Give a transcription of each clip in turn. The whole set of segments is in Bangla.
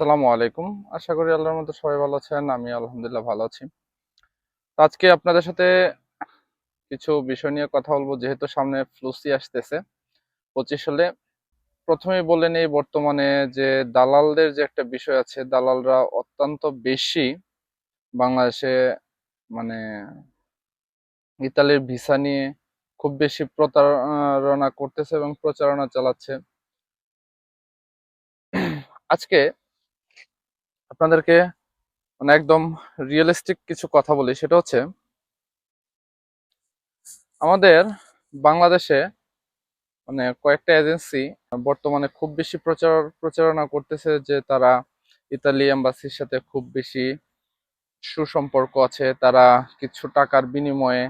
সালামু আলাইকুম। আশা করি আল্লাহর মতো সবাই ভালো আছেন আমি আলহামদুলিল্লাহ ভালো আছি। আজকে আপনাদের সাথে কিছু বিষয় নিয়ে কথা বলব, যেহেতু সামনে ফ্লুসি আসতেছে, পঁচিশ সালে প্রথমেই বলে নেই বর্তমানে যে দালালদের যে একটা বিষয় আছে, দালালরা অত্যন্ত বেশি বাংলাদেশে মানে ইতালির ভিসা নিয়ে খুব বেশি প্রতারণা করতেছে এবং প্রচারণা চালাচ্ছে। আজকে আপনাদেরকে মানে একদম রিয়েলিস্টিক কিছু কথা বলি, সেটা হচ্ছে আমাদের বাংলাদেশে মানে কয়েকটা এজেন্সি বর্তমানে খুব বেশি প্রচার, প্রচারণা করতেছে যে তারা ইতালি এম্বাসির সাথে খুব বেশি সুসম্পর্ক আছে, তারা কিছু টাকার বিনিময়ে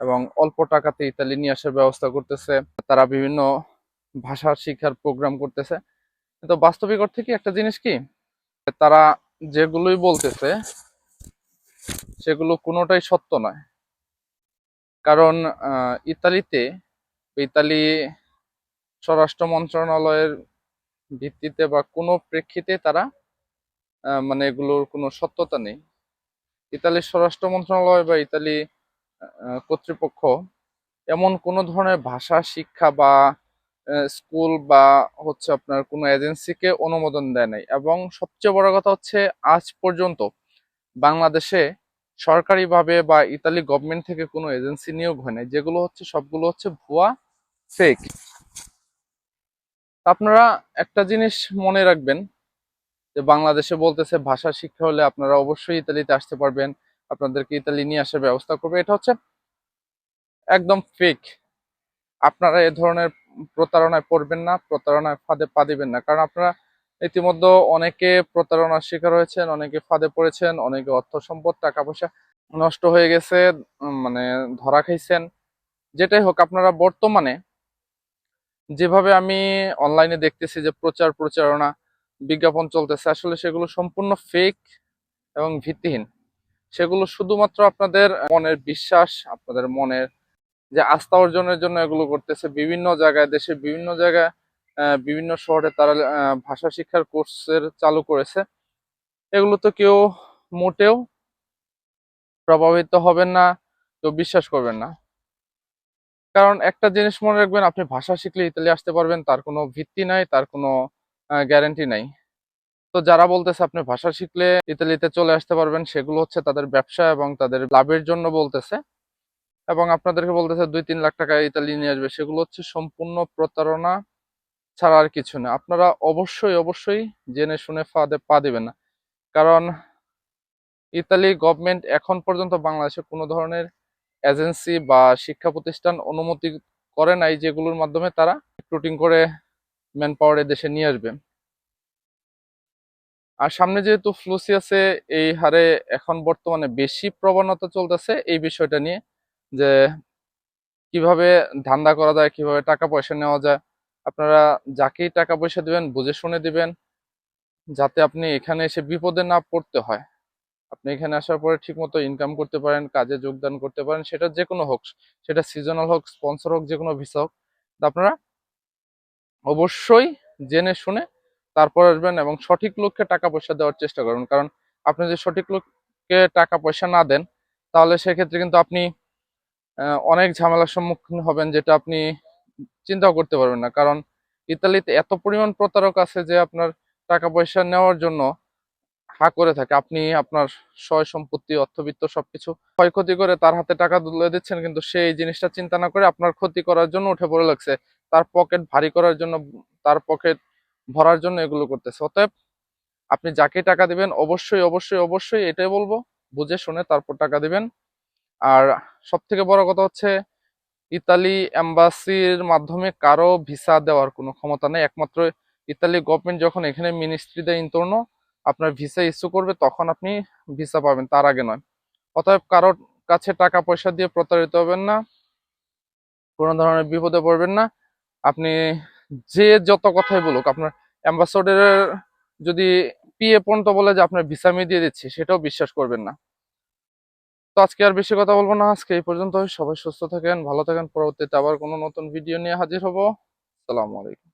এবং অল্প টাকাতে ইতালি নিয়ে আসার ব্যবস্থা করতেছে, তারা বিভিন্ন ভাষা শিক্ষার প্রোগ্রাম করতেছে। কিন্তু বাস্তবিক অর্থে কি একটা জিনিস কি? তারা যেগুলোই বলতেছে, সেগুলো কোনোটাই সত্য নয়। কারণ ইতালিতে, ইতালি স্বরাষ্ট্র মন্ত্রণালয়ের ভিত্তিতে বা কোনো প্রেক্ষিতে তারা মানে এগুলোর কোনো সত্যতা নেই। ইতালির স্বরাষ্ট্র মন্ত্রণালয় বা ইতালি কর্তৃপক্ষ এমন কোনো ধরনের ভাষা, শিক্ষা বা স্কুল বা হচ্ছে আপনার কোনো এজেন্সিকে অনুমোদন দেয় নাই। এবং সবচেয়ে বড় কথা হচ্ছে, আজ পর্যন্ত বাংলাদেশে সরকারিভাবে বা ইতালি গভর্নমেন্ট থেকে কোনো এজেন্সি নিয়োগ হয় নাই, যেগুলো হচ্ছে, সবগুলো হচ্ছে ভুয়া ফেক আপনারা একটা জিনিস মনে রাখবেন, যে বাংলাদেশে বলতেছে ভাষা শিক্ষা হলে আপনারা অবশ্যই ইতালিতে আসতে পারবেন, আপনাদেরকে ইতালি নিয়ে আসার ব্যবস্থা করবে। এটা হচ্ছে একদম ফেক আপনারা এ ধরনের প্রতারণায় পড়বেন না, প্রতারণায় ফাঁদে পা দিবেন না। কারণ আপনারা ইতিমধ্যে অনেকে প্রতারণার শিকার হয়েছেন, অনেকে ফাঁদে পড়েছেন, অনেকে অর্থ সম্পদ টাকা পয়সা নষ্ট হয়ে গেছে মানে ধরা খাইছেন। যেটাই হোক, আপনারা বর্তমানে যেভাবে আমি অনলাইনে দেখতেছি যে প্রচার প্রচারণা, বিজ্ঞাপন চলতেছে, আসলে সেগুলো সম্পূর্ণ ফেক এবং ভিত্তিহীন। সেগুলো শুধুমাত্র আপনাদের মনের বিশ্বাস, আপনাদের মনের যে আস্থা অর্জনের জন্য এগুলো করতেছে। বিভিন্ন জায়গায়, দেশে বিভিন্ন জায়গায় বিভিন্ন শহরে তারা ভাষা শিক্ষার কোর্সের চালু করেছে। এগুলো তো কেউ মোটেও প্রভাবিত হবেন না, কেউ বিশ্বাস করবেন না। কারণ একটা জিনিস মনে রাখবেন, আপনি ভাষা শিখলে ইতালি আসতে পারবেন, তার কোনো ভিত্তি নাই, তার কোনো গ্যারান্টি নাই। তো যারা বলতেছে আপনি ভাষা শিখলে ইতালিতে চলে আসতে পারবেন, সেগুলো হচ্ছে তাদের ব্যবসা এবং তাদের লাভের জন্য বলতেছে। এবং আপনাদেরকে বলতেছে দুই তিন লাখ টাকা ইতালি নিয়ে আসবে। সেগুলো হচ্ছে সম্পূর্ণ প্রতারণা ছাড়া আর কিছু না। আপনারা অবশ্যই অবশ্যই জেনে শুনে ফাঁদে, পা দেবেন না। কারণ ইতালি গভর্নমেন্ট এখন পর্যন্ত বাংলাদেশে কোনো ধরনের এজেন্সি বা শিক্ষা প্রতিষ্ঠান অনুমতি করে নাই যেগুলোর মাধ্যমে তারা রিক্রুটিং করে ম্যান পাওয়ার দেশে নিয়ে আসবে। আর সামনে যেহেতু ফ্লুসি আছে এই হারে এখন বর্তমানে বেশি প্রবণতা চলতেছে, এই বিষয়টা নিয়ে যে কীভাবে ধান্দা করা যায়, কীভাবে টাকা পয়সা নেওয়া যায়, আপনারা যাকেই টাকা পয়সা দিবেন, বুঝে শুনে দিবেন, যাতে আপনি এখানে এসে বিপদে না পড়তে হয়। আপনি এখানে আসার পরে ঠিকমতো ইনকাম করতে পারেন, কাজে যোগদান করতে পারেন, সেটা যে কোনো হোক, সেটা সিজনাল হোক স্পন্সর হোক যে কোনো ভিসা হোক আপনারা অবশ্যই জেনে শুনে তারপর আসবেন এবং সঠিক লোককে টাকা পয়সা দেওয়ার চেষ্টা করুন কারণ আপনি যদি সঠিক লোককে টাকা পয়সা না দেন, তাহলে সেক্ষেত্রে কিন্তু আপনি অনেক ঝামেলার সম্মুখীন হবেন যেটা আপনি চিন্তাও করতে পারবেন না। কারণ ইতালিতে এত পরিমাণ প্রতারক আছে যে আপনার টাকা পয়সা নেওয়ার জন্য হা করে থাকে। আপনি আপনার সয় সম্পত্তি, অর্থবিত্ত সবকিছু ক্ষয়ক্ষতি করে তার হাতে টাকা তুলে দিচ্ছেন, কিন্তু সে এই জিনিসটা চিন্তা না করে আপনার ক্ষতি করার জন্য উঠে পড়ে লাগছে। তার পকেট ভারী করার জন্য, তার পকেট ভরার জন্য এগুলো করতেছে। অতএব আপনি যাকে টাকা দিবেন, অবশ্যই অবশ্যই অবশ্যই এটাই বলব, বুঝে শুনে তারপর টাকা দিবেন। আর সব থেকে বড় কথা হচ্ছে, ইতালি এম্বাসির মাধ্যমে কারও ভিসা দেওয়ার কোনো ক্ষমতা নেই। একমাত্র ইতালি গভর্নমেন্ট যখন এখানে মিনিস্ট্রি দেয় ইন্টর্ন আপনার ভিসা ইস্যু করবে, তখন আপনি ভিসা পাবেন, তার আগে নয়। অতএব কারোর কাছে টাকা পয়সা দিয়ে প্রতারিত হবেন না, কোনো ধরনের বিপদে পড়বেন না। আপনি যে যত কথাই বলুক, আপনার অ্যাম্বাসডারের যদি পিএ পর্যন্ত বলে যে আপনার ভিসা আমি দিয়ে দিচ্ছি, সেটাও বিশ্বাস করবেন না। তো আজকে আর বেশি কথা বলব না। আজকে এই পর্যন্ত সবাই সুস্থ থাকেন, ভালো থাকেন। পরবর্তীতে আবার কোনো নতুন ভিডিও নিয়ে হাজির হব। সালামু আলাইকুম।